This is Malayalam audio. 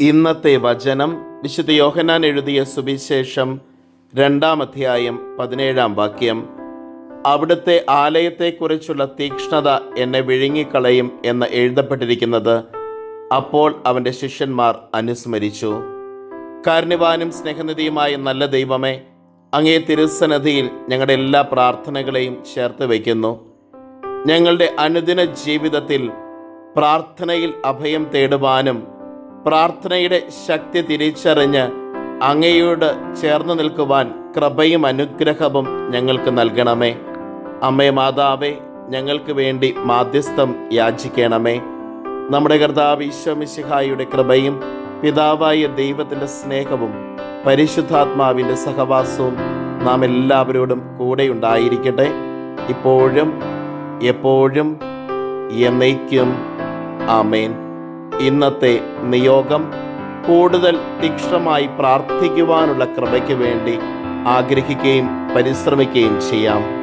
ഇന്നത്തെ വചനം വിശുദ്ധ യോഹനാൻ എഴുതിയ സുവിശേഷം രണ്ടാം അധ്യായം പതിനേഴാം വാക്യം. അവിടുത്തെ ആലയത്തെക്കുറിച്ചുള്ള തീക്ഷ്ണത എന്നെ വിഴുങ്ങിക്കളയും എന്ന് എഴുതപ്പെട്ടിരിക്കുന്നത്. അപ്പോൾ അവന്റെ ശിഷ്യന്മാർ അനുസ്മരിച്ചു. കാരുണ്യവാനും സ്നേഹനിധിയുമായ നല്ല ദൈവമേ അങ്ങേ തിരുസന്നധിയിൽ ഞങ്ങളുടെ എല്ലാ പ്രാർത്ഥനകളെയും ചേർത്ത് വയ്ക്കുന്നു. ഞങ്ങളുടെ അനുദിന ജീവിതത്തിൽ പ്രാർത്ഥനയിൽ അഭയം തേടുവാനും പ്രാർത്ഥനയുടെ ശക്തി തിരിച്ചറിഞ്ഞ് അങ്ങയോട് ചേർന്ന് നിൽക്കുവാൻ കൃപയും അനുഗ്രഹവും ഞങ്ങൾക്ക് നൽകണമേ. അമ്മേ മാതാവേ ഞങ്ങൾക്ക് വേണ്ടി മാധ്യസ്ഥം യാചിക്കണമേ. നമ്മുടെ കർത്താവ് ഈശ്വമിശിഹായുടെ കൃപയും പിതാവായ ദൈവത്തിന്റെ സ്നേഹവും പരിശുദ്ധാത്മാവിന്റെ സഹവാസവും നാം എല്ലാവരോടും കൂടെ ഉണ്ടായിരിക്കട്ടെ. ഇപ്പോഴും എപ്പോഴും എന്നേക്കും. ആമേൻ. ഇന്നത്തെ നിയോഗം കൂടുതൽ തീക്ഷ്ണമായി പ്രാർത്ഥിക്കുവാനുള്ള കൃപയ്ക്ക് വേണ്ടി ആഗ്രഹിക്കുകയും പരിശ്രമിക്കുകയും ചെയ്യാം.